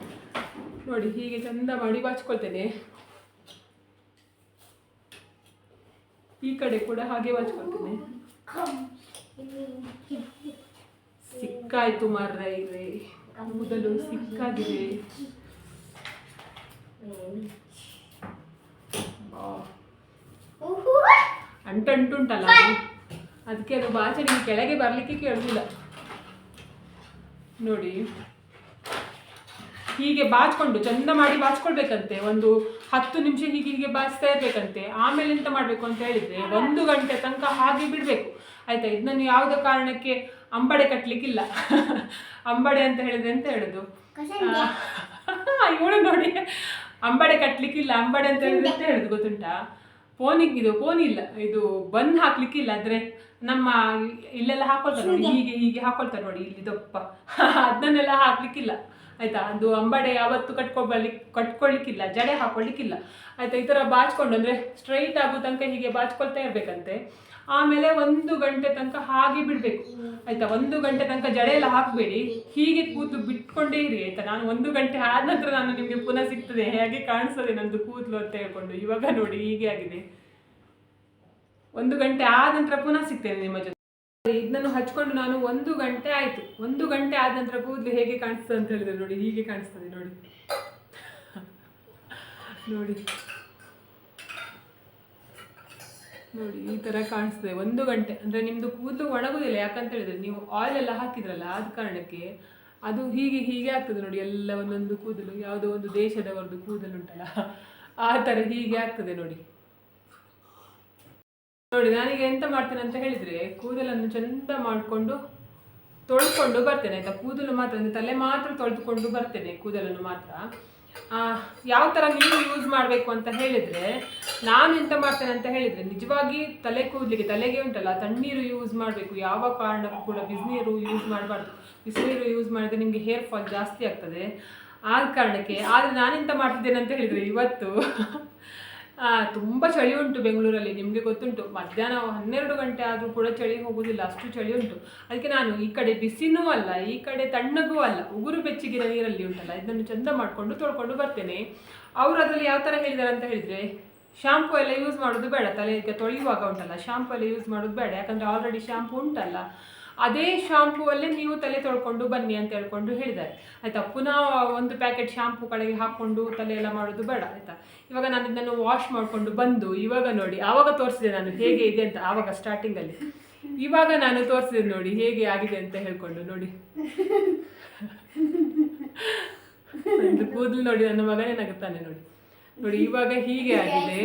ನೋಡಿ, ಹೀಗೆ ಚಂದ ಮಾಡಿ ಬಾಚ್ಕೊಳ್ತೇನೆ ಈ ಕಡೆ ಕೂಡ ಹಾಗೆ ಬಾಚ್ಕೊಳ್ತೇನೆ ಸಿಕ್ಕಾಯ್ತು ಮಾರ್ರೆ ಇದೆ ಕೂದಲು ಸಿಕ್ಕಾಗಿದೆ. ಅಂಟಂಟುಂಟಲ್ಲ ಅದು. ಅದಕ್ಕೆ ಅದು ಬಾಚಣಿಗೆ ಕೆಳಗೆ ಬರಲಿಕ್ಕೆ ಕೇಳುದಿಲ್ಲ ನೋಡಿ. ಹೀಗೆ ಬಾಚ್ಕೊಂಡು ಚಂದ ಮಾಡಿ ಬಾಚ್ಕೊಳ್ಬೇಕಂತೆ. ಒಂದು ಹತ್ತು ನಿಮಿಷ ಹೀಗೆ ಹೀಗೆ ಬಾಚ್ತಾ ಇರ್ಬೇಕಂತೆ. ಆಮೇಲೆ ಎಂತ ಮಾಡಬೇಕು ಅಂತ ಹೇಳಿದ್ರೆ ಒಂದು ಗಂಟೆ ತನಕ ಹಾಗೆ ಬಿಡಬೇಕು. ಆಯ್ತಾ? ಇದನ್ನು ಯಾವುದೇ ಕಾರಣಕ್ಕೆ ಅಂಬಡೆ ಕಟ್ಟಲಿಕ್ಕಿಲ್ಲ ಅಂಬಡೆ ಅಂತ ಹೇಳಿದ್ರೆ ಎಂತ ಹೇಳುದು? ಇವಳು ನೋಡಿ. ಅಂಬಡೆ ಕಟ್ಲಿಕ್ಕಿಲ್ಲ. ಅಂಬಡೆ ಅಂತ ಹೇಳಿದ್ರೆ ಎಂತ ಹೇಳುದು ಗೊತ್ತುಂಟಾ? ಫೋನಿಗೆ ಇದು ಫೋನ್ ಇಲ್ಲ. ಇದು ಬಂದ್ ಹಾಕ್ಲಿಕ್ಕಿಲ್ಲ ಆದ್ರೆ ನಮ್ಮ ಇಲ್ಲೆಲ್ಲ ಹಾಕೊಳ್ತಾರೆ ನೋಡಿ. ಹೀಗೆ ಹೀಗೆ ಹಾಕೊಳ್ತಾರೆ ನೋಡಿ. ಇಲ್ಲಿ ದಪ್ಪ ಅದನ್ನೆಲ್ಲ ಹಾಕ್ಲಿಕ್ಕಿಲ್ಲ. ಆಯ್ತಾ? ಅದು ಅಂಬಡೆ ಯಾವತ್ತು ಕಟ್ಕೊಬಲಿ ಕಟ್ಕೊಳ್ಳಿಕ್ಕಿಲ್ಲ ಜಡೆ ಹಾಕೊಳ್ಳಿಕ್ಕಿಲ್ಲ ಆಯ್ತಾ? ಈ ಥರ ಬಾಚ್ಕೊಂಡು ಅಂದರೆ ಸ್ಟ್ರೈಟ್ ಆಗೋ ತನಕ ಹೀಗೆ ಬಾಚ್ಕೊಳ್ತಾ ಇರ್ಬೇಕಂತೆ. ಆಮೇಲೆ ಒಂದು ಗಂಟೆ ತನಕ ಹಾಗೆ ಬಿಡಬೇಕು. ಆಯ್ತಾ? ಒಂದು ಗಂಟೆ ತನಕ ಜಡೆ ಎಲ್ಲ ಹಾಕಬೇಡಿ. ಹೀಗೆ ಕೂತು ಬಿಟ್ಕೊಂಡೇ ಇರಿ ಆಯ್ತಾ? ನಾನು ಒಂದು ಗಂಟೆ ಆದ ನಂತರ ನಾನು ನಿಮಗೆ ಪುನಃ ಸಿಗ್ತದೆ. ಹೇಗೆ ಕಾಣಿಸ್ತದೆ ನಂದು ಕೂದಲು ಅಂತ ಹೇಳ್ಕೊಂಡು ಇವಾಗ ನೋಡಿ, ಹೀಗೆ ಆಗಿದೆ. ಒಂದು ಗಂಟೆ ಆದ ನಂತರ ಪುನಃ ಸಿಗ್ತೇನೆ ನಿಮ್ಮ ಜೊತೆ. ಇದನ್ನು ಹಚ್ಕೊಂಡು ನಾನು ಒಂದು ಗಂಟೆ ಆಯ್ತು. ಒಂದು ಗಂಟೆ ಆದ ನಂತರ ಕೂದಲು ಹೇಗೆ ಕಾಣಿಸ್ತದೆ ಅಂತ ಹೇಳಿದ್ರೆ ನೋಡಿ, ಹೀಗೆ ಕಾಣಿಸ್ತದೆ ನೋಡಿ. ನೋಡಿ. ನೋಡಿ, ಈ ಥರ ಕಾಣಿಸ್ತದೆ. ಒಂದು ಗಂಟೆ. ಅಂದರೆ ನಿಮ್ಮದು ಕೂದಲು ಒಣಗುದಿಲ್ಲ, ಯಾಕಂತ ಹೇಳಿದ್ರೆ ನೀವು ಆಯಿಲ್ ಎಲ್ಲ ಹಾಕಿದ್ರಲ್ಲ, ಆದ ಕಾರಣಕ್ಕೆ ಅದು ಹೀಗೆ ಹೀಗೆ ಆಗ್ತದೆ ನೋಡಿ, ಎಲ್ಲ ಒಂದೊಂದು ಕೂದಲು. ಯಾವುದೋ ಒಂದು ದೇಶದವರದ್ದು ಕೂದಲು ಉಂಟಲ್ಲ, ಆ ಥರ ಹೀಗೆ ಆಗ್ತದೆ ನೋಡಿ. ನೋಡಿ, ನಾನೀಗ ಎಂತ ಮಾಡ್ತೇನೆ ಅಂತ ಹೇಳಿದ್ರೆ ಕೂದಲನ್ನು ಚಂದ ಮಾಡಿಕೊಂಡು ತೊಳ್ಕೊಂಡು ಬರ್ತೇನೆ, ಆಯ್ತಾ? ಕೂದಲು ಮಾತ್ರ ಅಂದರೆ ತಲೆ ಮಾತ್ರ ತೊಳೆದುಕೊಂಡು ಬರ್ತೇನೆ, ಕೂದಲನ್ನು ಮಾತ್ರ. ಯಾವ ಥರ ನೀರು ಯೂಸ್ ಮಾಡಬೇಕು ಅಂತ ಹೇಳಿದರೆ, ನಾನು ಎಂತ ಮಾಡ್ತೇನೆ ಅಂತ ಹೇಳಿದರೆ, ನಿಜವಾಗಿ ತಲೆ ಕೂದಲಿಗೆ, ತಲೆಗೆ ಉಂಟಲ್ಲ, ತಣ್ಣೀರು ಯೂಸ್ ಮಾಡಬೇಕು. ಯಾವ ಕಾರಣಕ್ಕೂ ಕೂಡ ಬಿಸಿನೀರು ಯೂಸ್ ಮಾಡಬಾರ್ದು. ಬಿಸಿನೀರು ಯೂಸ್ ಮಾಡಿದರೆ ನಿಮಗೆ ಹೇರ್ ಫಾಲ್ ಜಾಸ್ತಿ ಆಗ್ತದೆ. ಆದ ಕಾರಣಕ್ಕೆ, ಆದರೆ ನಾನೆಂತ ಮಾಡ್ತಿದ್ದೇನೆ ಅಂತ ಹೇಳಿದರೆ, ಇವತ್ತು ತುಂಬ ಚಳಿ ಉಂಟು ಬೆಂಗಳೂರಲ್ಲಿ, ನಿಮಗೆ ಗೊತ್ತುಂಟು. ಮಧ್ಯಾಹ್ನ ಹನ್ನೆರಡು ಗಂಟೆ ಆದರೂ ಕೂಡ ಚಳಿ ಹೋಗುದಿಲ್ಲ, ಅಷ್ಟು ಚಳಿ ಉಂಟು. ಅದಕ್ಕೆ ನಾನು ಈ ಕಡೆ ಬಿಸಿನೂ ಅಲ್ಲ, ಈ ಕಡೆ ತಣ್ಣಗೂ ಅಲ್ಲ, ಉಗುರು ಬೆಚ್ಚಗಿನ ನೀರಲ್ಲಿ ಉಂಟಲ್ಲ, ಇದನ್ನು ಚಂದ ಮಾಡಿಕೊಂಡು ತೊಳ್ಕೊಂಡು ಬರ್ತೇನೆ. ಅವರು ಅದರಲ್ಲಿ ಯಾವ ಥರ ಹೇಳಿದ್ದಾರೆ ಅಂತ ಹೇಳಿದರೆ ಶಾಂಪು ಎಲ್ಲ ಯೂಸ್ ಮಾಡೋದು ಬೇಡ ತಲೆ ಈಗ ತೊಳೆಯುವಾಗ ಉಂಟಲ್ಲ ಶಾಂಪು ಎಲ್ಲ ಯೂಸ್ ಮಾಡೋದು ಬೇಡ, ಯಾಕಂದರೆ ಆಲ್ರೆಡಿ ಶಾಂಪು ಉಂಟಲ್ಲ. ಅದೇ ಶಾಂಪೂವಲ್ಲೇ ನೀವು ತಲೆ ತೊಳ್ಕೊಂಡು ಬನ್ನಿ ಅಂತ ಹೇಳ್ಕೊಂಡು ಹೇಳಿದ್ದಾರೆ. ಆಯಿತಾ? ಪುನಃ ಒಂದು ಪ್ಯಾಕೆಟ್ ಶಾಂಪೂ ಕಡೆಗೆ ಹಾಕ್ಕೊಂಡು ತಲೆ ಎಲ್ಲ ಮಾಡೋದು ಬೇಡ ಆಯ್ತಾ? ಇವಾಗ ನಾನು ಇದನ್ನು ವಾಶ್ ಮಾಡಿಕೊಂಡು ಬಂದು ಇವಾಗ ನೋಡಿ ಆವಾಗ ತೋರಿಸಿದೆ ನಾನು ಹೇಗೆ ಇದೆ ಅಂತ ಆವಾಗ ಸ್ಟಾರ್ಟಿಂಗಲ್ಲಿ ಇವಾಗ ನಾನು ತೋರಿಸಿದೆ ನೋಡಿ ಹೇಗೆ ಆಗಿದೆ ಅಂತ ಹೇಳ್ಕೊಂಡು ನೋಡಿ. ಕೂದಲು ನೋಡಿ ನನ್ನ ಮಗನೇ ನಗುತ್ತಾನೆ ನೋಡಿ. ನೋಡಿ ಇವಾಗ ಹೀಗೆ ಆಗಿದೆ.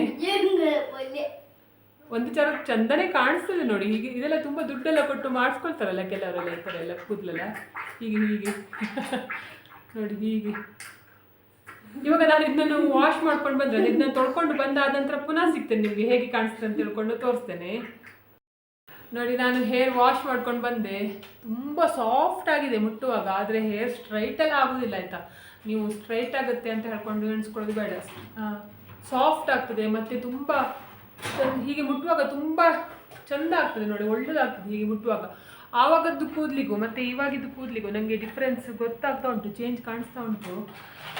ಒಂದು ಚರ ಚಂದನೆ ಕಾಣಿಸ್ತದೆ ನೋಡಿ. ಹೀಗೆ ಇದೆಲ್ಲ ತುಂಬ ದುಡ್ಡೆಲ್ಲ ಕೊಟ್ಟು ಮಾಡಿಸ್ಕೊಳ್ತಾರಲ್ಲ ಕೆಲವರೆಲ್ಲ ಈ ಥರ ಎಲ್ಲ ಕೂದಲೆಲ್ಲ. ಹೀಗೆ ಹೀಗೆ. ನೋಡಿ, ಹೀಗೆ. ಇವಾಗ ನಾನು ಇದನ್ನು ವಾಶ್ ಮಾಡ್ಕೊಂಡು ಬಂದ್ರೆ ಇದನ್ನ ತೊಳ್ಕೊಂಡು ಬಂದಾದ ನಂತರ ಪುನಃ ಸಿಗ್ತೇನೆ ನಿಮಗೆ ಹೇಗೆ ಕಾಣಿಸ್ತದೆ ಅಂತ ತಿಳ್ಕೊಂಡು ತೋರಿಸ್ತೇನೆ. ನೋಡಿ, ನಾನು ಹೇರ್ ವಾಶ್ ಮಾಡ್ಕೊಂಡು ಬಂದೆ. ತುಂಬ ಸಾಫ್ಟ್ ಆಗಿದೆ ಮುಟ್ಟುವಾಗ, ಆದರೆ ಹೇರ್ ಸ್ಟ್ರೈಟೆಲ್ಲ ಆಗೋದಿಲ್ಲ ಆಯಿತಾ. ನೀವು ಸ್ಟ್ರೈಟ್ ಆಗುತ್ತೆ ಅಂತ ಹೇಳ್ಕೊಂಡು ಎಣಿಸ್ಕೊಳ್ಳೋದು ಬೇಡ. ಸಾಫ್ಟ್ ಆಗ್ತದೆ, ಮತ್ತು ತುಂಬ ಹೀಗೆ ಮುಟ್ಟುವಾಗ ತುಂಬ ಚಂದ ಆಗ್ತದೆ ನೋಡಿ, ಒಳ್ಳೆದಾಗ್ತದೆ ಹೀಗೆ ಮುಟ್ಟುವಾಗ. ಆವಾಗದ್ದು ಕೂದಲಿಗೂ ಮತ್ತು ಇವಾಗಿದ್ದು ಕೂದಲಿಗೂ ನನಗೆ ಡಿಫ್ರೆನ್ಸ್ ಗೊತ್ತಾಗ್ತಾ ಉಂಟು ಚೇಂಜ್ ಕಾಣಿಸ್ತಾ ಉಂಟು.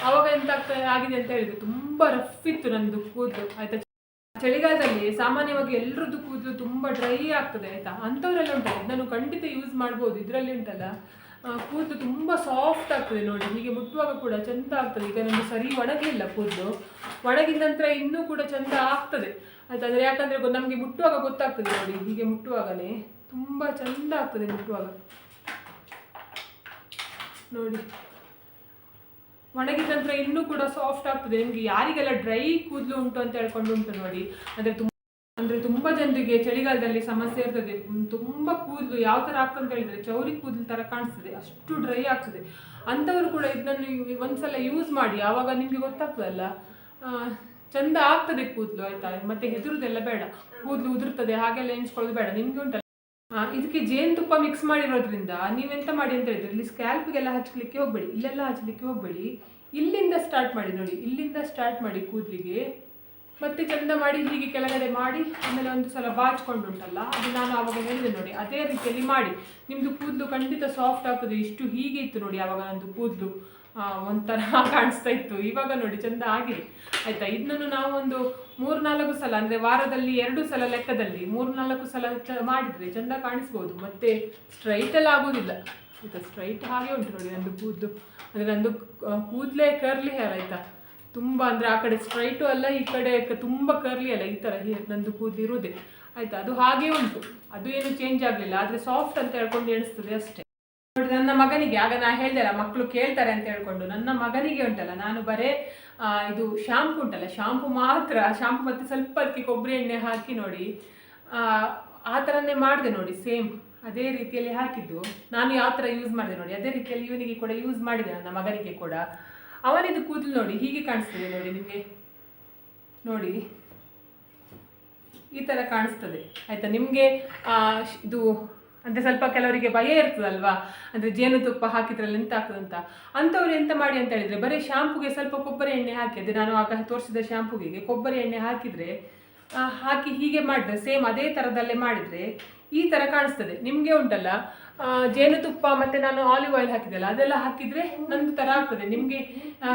ಆವಾಗ ಎಂತ ಆಗ್ತಾ ಆಗಿದೆ ಅಂತ ಹೇಳಿದ್ರು ತುಂಬ ರಫ್ ಇತ್ತು ನನ್ನದು ಕೂದಲು, ಆಯಿತಾ? ಚಳಿಗಾಲದಲ್ಲಿ ಸಾಮಾನ್ಯವಾಗಿ ಎಲ್ಲರದ್ದು ಕೂದಲು ತುಂಬ ಡ್ರೈ ಆಗ್ತದೆ, ಆಯಿತಾ? ಅಂಥವರೆಲ್ಲ ಉಂಟಲ್ಲ ನಾನು ಖಂಡಿತ ಯೂಸ್ ಮಾಡ್ಬೋದು, ಇದರಲ್ಲಿ ಉಂಟಲ್ಲ? ಕೂದಲು ತುಂಬ ಸಾಫ್ಟ್ ಆಗ್ತದೆ ನೋಡಿ, ಹೀಗೆ ಮುಟ್ಟುವಾಗ ಕೂಡ ಚಂದ ಆಗ್ತದೆ. ಈಗ ನಮಗೆ ಸರಿ ಒಣಗಲಿಲ್ಲ ಕೂದಲು. ಒಣಗಿದ ನಂತರ ಇನ್ನೂ ಕೂಡ ಚಂದ ಆಗ್ತದೆ. ಆಯ್ತಂದರೆ ಯಾಕಂದರೆ ನಮಗೆ ಮುಟ್ಟುವಾಗ ಗೊತ್ತಾಗ್ತದೆ ನೋಡಿ, ಹೀಗೆ ಮುಟ್ಟುವಾಗಲೇ ತುಂಬ ಚಂದ ಆಗ್ತದೆ ಮುಟ್ಟುವಾಗ. ನೋಡಿ. ಒಣಗಿದ ನಂತರ ಇನ್ನೂ ಕೂಡ ಸಾಫ್ಟ್ ಆಗ್ತದೆ. ನಿಮಗೆ ಯಾರಿಗೆಲ್ಲ ಡ್ರೈ ಕೂದಲು ಉಂಟು ಅಂತ ಹೇಳ್ಕೊಂಡು ಉಂಟು ನೋಡಿ, ಅಂದರೆ ಅಂದರೆ ತುಂಬ ಜನರಿಗೆ ಚಳಿಗಾಲದಲ್ಲಿ ಸಮಸ್ಯೆ ಇರ್ತದೆ. ತುಂಬಾ ಕೂದಲು ಯಾವ ಥರ ಆಗ್ತದೆ ಅಂತ ಹೇಳಿದ್ರೆ ಚೌರಿ ಕೂದಲು ಥರ ಕಾಣಿಸ್ತದೆ. ಅಷ್ಟು ಡ್ರೈ ಆಗ್ತದೆ. ಅಂಥವರು ಕೂಡ ಇದನ್ನು ಒಂದ್ಸಲ ಯೂಸ್ ಮಾಡಿ. ಆವಾಗ ನಿಮಗೆ ಗೊತ್ತಾಗ್ತದಲ್ಲ? ಚಂದ ಆಗ್ತದೆ ಕೂದಲು, ಆಯ್ತಾ? ಮತ್ತೆ ಹೆದರುದೆಲ್ಲ ಬೇಡ. ಕೂದಲು ಉದುರ್ತದೆ, ಹಾಗೆಲ್ಲ ಎಣಿಸ್ಕೊಳ್ಳೋದು ಬೇಡ. ನಿಮಗೆ ಉಂಟಲ್ಲ? ಇದಕ್ಕೆ ಜೇನುತುಪ್ಪ ಮಿಕ್ಸ್ ಮಾಡಿರೋದ್ರಿಂದ ನೀವೆಂತ ಮಾಡಿ ಅಂತ ಹೇಳಿದ್ರೆ ಇಲ್ಲಿ ಸ್ಕ್ಯಾಲ್ಪ್ಗೆಲ್ಲ ಹಚ್ಲಿಕ್ಕೆ ಹೋಗ್ಬೇಡಿ. ಇಲ್ಲೆಲ್ಲ ಹಚ್ಲಿಕ್ಕೆ ಹೋಗ್ಬೇಡಿ. ಇಲ್ಲಿಂದ ಸ್ಟಾರ್ಟ್ ಮಾಡಿ ನೋಡಿ. ಇಲ್ಲಿಂದ ಸ್ಟಾರ್ಟ್ ಮಾಡಿ ಕೂದಲಿಗೆ. ಮತ್ತೆ ಚಂದ ಮಾಡಿ ಹೀಗೆ ಕೆಳಗಡೆ ಮಾಡಿ, ಆಮೇಲೆ ಒಂದು ಸಲ ಬಾಚ್ಕೊಂಡುಂಟಲ್ಲ, ಅದು ನಾನು ಆವಾಗ ಹೇಳಿದೆ ನೋಡಿ, ಅದೇ ರೀತಿಯಲ್ಲಿ ಮಾಡಿ. ನಿಮ್ಮದು ಕೂದಲು ಖಂಡಿತ ಸಾಫ್ಟ್ ಆಗ್ತದೆ, ಇಷ್ಟು ಹೀಗೆ ಇತ್ತು ನೋಡಿ ಆವಾಗ ನಂದು ಕೂದಲು. ಒಂಥರ ಕಾಣಿಸ್ತಾ ಇತ್ತು. ಇವಾಗ ನೋಡಿ ಚಂದ ಆಗಿದೆ. ಆಯಿತಾ? ಇದನ್ನು ನಾವು ಒಂದು ಮೂರ್ನಾಲ್ಕು ಸಲ, ಅಂದರೆ ವಾರದಲ್ಲಿ ಎರಡು ಸಲ ಲೆಕ್ಕದಲ್ಲಿ ಮೂರ್ನಾಲ್ಕು ಸಲ ಚ ಮಾಡಿದರೆ ಚಂದ ಕಾಣಿಸ್ಬೋದು. ಮತ್ತೆ ಸ್ಟ್ರೈಟಲ್ಲಿ ಆಗೋದಿಲ್ಲ. ಆಯಿತಾ? ಸ್ಟ್ರೈಟ್ ಹಾಗೆ ಉಂಟು ನೋಡಿ ನಂದು ಕೂದಲು. ಅಂದರೆ ನಂದು ಕೂದಲೇ ಕರ್ಲಿ ಹೇರ್ ಆಯ್ತಾ? ತುಂಬ ಅಂದರೆ ಆ ಕಡೆ ಸ್ಟ್ರೈಟು ಅಲ್ಲ, ಈ ಕಡೆ ತುಂಬ ಕರ್ಲಿ ಅಲ್ಲ, ಈ ಥರ ನಂದು ಕೂದಲು ಇರೋದೆ. ಆಯ್ತಾ? ಅದು ಹಾಗೇ ಉಂಟು. ಅದು ಏನು ಚೇಂಜ್ ಆಗಲಿಲ್ಲ. ಆದರೆ ಸಾಫ್ಟ್ ಅಂತ ಹೇಳ್ಕೊಂಡು ಎಣಿಸ್ತದೆ ಅಷ್ಟೇ. ನೋಡಿ, ನನ್ನ ಮಗನಿಗೆ, ಆಗ ನಾ ಹೇಳ್ದಲ್ಲ ಮಕ್ಕಳು ಕೇಳ್ತಾರೆ ಅಂತ ಹೇಳ್ಕೊಂಡು, ನನ್ನ ಮಗನಿಗೆ ಉಂಟಲ್ಲ, ನಾನು ಬರೇ ಇದು ಶಾಂಪು ಉಂಟಲ್ಲ ಶಾಂಪು ಮಾತ್ರ ಶಾಂಪು ಮತ್ತು ಸ್ವಲ್ಪ ಅದಕ್ಕೆ ಕೊಬ್ಬರಿ ಎಣ್ಣೆ ಹಾಕಿ ನೋಡಿ. ಆ ಥರನೇ ಮಾಡಿದೆ ನೋಡಿ ಸೇಮ್ ಅದೇ ರೀತಿಯಲ್ಲಿ ಹಾಕಿದ್ದು. ನಾನು ಯಾವ ಥರ ಯೂಸ್ ಮಾಡಿದೆ ನೋಡಿ, ಅದೇ ರೀತಿಯಲ್ಲಿ ಇವನಿಗೆ ಕೂಡ ಯೂಸ್ ಮಾಡಿದೆ ನನ್ನ ಮಗನಿಗೆ ಕೂಡ. ಅವನಿದು ಕೂದಲು ನೋಡಿ, ಹೀಗೆ ಕಾಣಿಸ್ತದೆ ನೋಡಿ ನಿಮಗೆ. ನೋಡಿ, ಈ ಥರ ಕಾಣಿಸ್ತದೆ. ಆಯಿತಾ? ನಿಮಗೆ ಇದು, ಅಂದರೆ ಸ್ವಲ್ಪ ಕೆಲವರಿಗೆ ಭಯ ಇರ್ತದಲ್ವಾ? ಅಂದರೆ ಜೇನುತುಪ್ಪ ಹಾಕಿದ್ರಲ್ಲಿ ಎಂತ ಆಗ್ತದೆ ಅಂತ. ಅಂಥವ್ರು ಎಂತ ಮಾಡಿ ಅಂತ ಹೇಳಿದರೆ, ಬರೀ ಶಾಂಪುಗೆ ಸ್ವಲ್ಪ ಕೊಬ್ಬರಿ ಎಣ್ಣೆ ಹಾಕಿ, ಅದೇ ನಾನು ಆಗ ತೋರಿಸಿದ ಶಾಂಪುಗೆ ಕೊಬ್ಬರಿ ಎಣ್ಣೆ ಹಾಕಿದರೆ ಹಾಕಿ ಹೀಗೆ ಮಾಡಿದ್ರೆ ಸೇಮ್ ಅದೇ ಥರದಲ್ಲೇ ಮಾಡಿದರೆ, ಈ ಥರ ಕಾಣಿಸ್ತದೆ. ನಿಮಗೆ ಉಂಟಲ್ಲ? ಜೇನುತುಪ್ಪ ಮತ್ತು ನಾನು ಆಲಿವ್ ಆಯಿಲ್ ಹಾಕಿದ್ದೆಲ್ಲ ಅದೆಲ್ಲ ಹಾಕಿದರೆ ನಂದು ಥರ ಆಗ್ತದೆ. ನಿಮಗೆ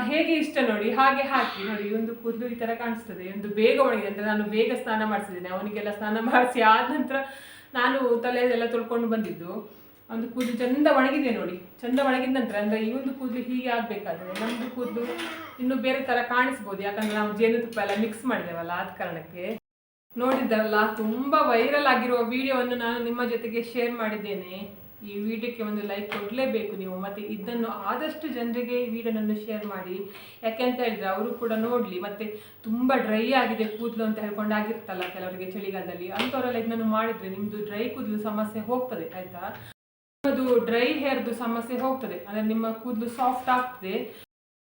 ಹೇಗೆ ಇಷ್ಟ ನೋಡಿ, ಹಾಗೆ ಹಾಕಿ ನೋಡಿ ಒಂದು ಕೂದಲು ಈ ಥರ ಕಾಣಿಸ್ತದೆ. ಒಂದು ಬೇಗ ಒಣಗಿದೆ ಅಂದರೆ ನಾನು ಬೇಗ ಸ್ನಾನ ಮಾಡಿಸಿದ್ದೇನೆ. ಅವನಿಗೆಲ್ಲ ಸ್ನಾನ ಮಾಡಿಸಿ ಆದ ನಂತರ ನಾನು ತಲೆ ಎಲ್ಲ ತೊಳ್ಕೊಂಡು ಬಂದಿದ್ದು. ಒಂದು ಕೂದಲು ಚಂದ ಒಣಗಿದೆ ನೋಡಿ. ಚಂದ ಒಣಗಿದ ನಂತರ, ಅಂದರೆ ಈ ಒಂದು ಕೂದಲು ಹೀಗೆ ಆಗಬೇಕಾದ್ರೆ ನಮ್ಮದು ಕೂದಲು ಇನ್ನೂ ಬೇರೆ ಥರ ಕಾಣಿಸ್ಬೋದು. ಯಾಕಂದ್ರೆ ನಾವು ಜೇನುತುಪ್ಪ ಎಲ್ಲ ಮಿಕ್ಸ್ ಮಾಡಿದ್ದೇವಲ್ಲ ಆದ ಕಾರಣಕ್ಕೆ. ನೋಡಿದ್ದಲ್ಲ ತುಂಬ ವೈರಲ್ ಆಗಿರುವ ವಿಡಿಯೋವನ್ನು ನಾನು ನಿಮ್ಮ ಜೊತೆಗೆ ಶೇರ್ ಮಾಡಿದ್ದೇನೆ. ಈ ವಿಡಿಯೋಕ್ಕೆ ಒಂದು ಲೈಕ್ ಕೊಡಲೇಬೇಕು ನೀವು. ಮತ್ತು ಇದನ್ನು ಆದಷ್ಟು ಜನರಿಗೆ ಈ ವಿಡಿಯೋನನ್ನು ಶೇರ್ ಮಾಡಿ. ಯಾಕೆ ಅಂತ ಹೇಳಿದ್ರೆ ಅವರು ಕೂಡ ನೋಡಲಿ. ಮತ್ತು ತುಂಬ ಡ್ರೈ ಆಗಿದೆ ಕೂದಲು ಅಂತ ಹೇಳ್ಕೊಂಡು ಆಗಿರ್ತಲ್ಲ ಕೆಲವರಿಗೆ ಚಳಿಗಾಲದಲ್ಲಿ. ಅಂಥವರೆಲ್ಲ ಇದನ್ನು ಮಾಡಿದರೆ ನಿಮ್ಮದು ಡ್ರೈ ಕೂದಲು ಸಮಸ್ಯೆ ಹೋಗ್ತದೆ, ಆಯಿತಾ? ನಿಮ್ಮದು ಡ್ರೈ ಹೇರ್ದು ಸಮಸ್ಯೆ ಹೋಗ್ತದೆ. ಅಂದರೆ ನಿಮ್ಮ ಕೂದಲು ಸಾಫ್ಟ್ ಆಗ್ತದೆ.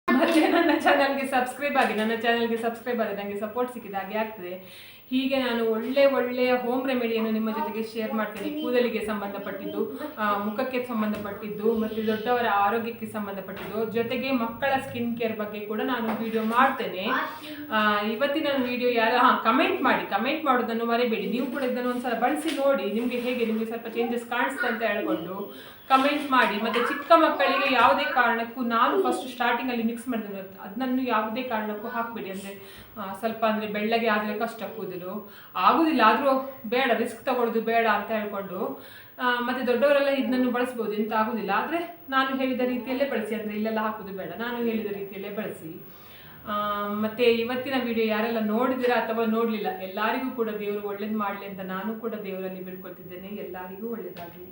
ಮತ್ತೆ ನನ್ನ ಚಾನಲ್ಗೆ ಸಬ್ಸ್ಕ್ರೈಬ್ ಆಗಿ, ನನ್ನ ಚಾನಲ್ಗೆ ಸಬ್ಸ್ಕ್ರೈಬ್ ಆದರೆ ನನಗೆ ಸಪೋರ್ಟ್ ಸಿಕ್ಕಿದ ಹಾಗೆ ಆಗ್ತದೆ. ಹೀಗೆ ನಾನು ಒಳ್ಳೆ ಒಳ್ಳೆಯ ಹೋಮ್ ರೆಮಿಡಿಯನ್ನು ನಿಮ್ಮ ಜೊತೆಗೆ ಶೇರ್ ಮಾಡ್ತೀನಿ. ಕೂದಲಿಗೆ ಸಂಬಂಧಪಟ್ಟಿದ್ದು ಮುಖಕ್ಕೆ ಸಂಬಂಧಪಟ್ಟಿದ್ದು, ಮತ್ತು ದೊಡ್ಡವರ ಆರೋಗ್ಯಕ್ಕೆ ಸಂಬಂಧಪಟ್ಟಿದ್ದು, ಜೊತೆಗೆ ಮಕ್ಕಳ ಸ್ಕಿನ್ ಕೇರ್ ಬಗ್ಗೆ ಕೂಡ ನಾನು ವಿಡಿಯೋ ಮಾಡ್ತೇನೆ. ಇವತ್ತಿನ ವಿಡಿಯೋ ಯಾರು ಹಾಂ ಕಮೆಂಟ್ ಮಾಡಿ. ಕಮೆಂಟ್ ಮಾಡೋದನ್ನು ಮರಿಬೇಡಿ. ನೀವು ಕೂಡ ಇದನ್ನು ಒಂದ್ಸಲ ಬಳಸಿ ನೋಡಿ. ನಿಮಗೆ ಹೇಗೆ ನಿಮಗೆ ಸ್ವಲ್ಪ ಚೇಂಜಸ್ ಕಾಣಿಸ್ತಾ ಅಂತ ಹೇಳ್ಕೊಂಡು ಕಮೆಂಟ್ ಮಾಡಿ. ಮತ್ತು ಚಿಕ್ಕ ಮಕ್ಕಳಿಗೆ ಯಾವುದೇ ಕಾರಣಕ್ಕೂ ನಾನು ಫಸ್ಟ್ ಸ್ಟಾರ್ಟಿಂಗಲ್ಲಿ ಮಿಕ್ಸ್ ಮಾಡಿದ್ರೆ ಅದನ್ನು ಯಾವುದೇ ಕಾರಣಕ್ಕೂ ಹಾಕಬೇಡಿ. ಅಂದರೆ ಸ್ವಲ್ಪ ಅಂದರೆ ಬೆಳ್ಳಗೆ ಆದರೆ ಕಷ್ಟ ಕೂದಲು. ಆಗೋದಿಲ್ಲ, ಆದರೂ ಬೇಡ ರಿಸ್ಕ್ ತಗೊಳ್ಳೋದು ಬೇಡ ಅಂತ ಹೇಳ್ಕೊಂಡು ಮತ್ತು ದೊಡ್ಡವರೆಲ್ಲ ಇದನ್ನು ಬಳಸ್ಬೋದು, ಎಂತ ಆಗೋದಿಲ್ಲ. ಆದರೆ ನಾನು ಹೇಳಿದ ರೀತಿಯಲ್ಲೇ ಬಳಸಿ, ಅಂದರೆ ಇಲ್ಲೆಲ್ಲ ಹಾಕೋದು ಬೇಡ. ನಾನು ಹೇಳಿದ ರೀತಿಯಲ್ಲೇ ಬಳಸಿ. ಮತ್ತೆ ಇವತ್ತಿನ ವಿಡಿಯೋ ಯಾರೆಲ್ಲ ನೋಡಿದಿರಾ ಅಥವಾ ನೋಡಲಿಲ್ಲ, ಎಲ್ಲರಿಗೂ ಕೂಡ ದೇವರು ಒಳ್ಳೇದು ಮಾಡಲಿ ಅಂತ ನಾನು ಕೂಡ ದೇವರಲ್ಲಿ ಬಿಡ್ಕೊಳ್ತಿದ್ದೇನೆ. ಎಲ್ಲರಿಗೂ ಒಳ್ಳೇದಾಗಲಿ.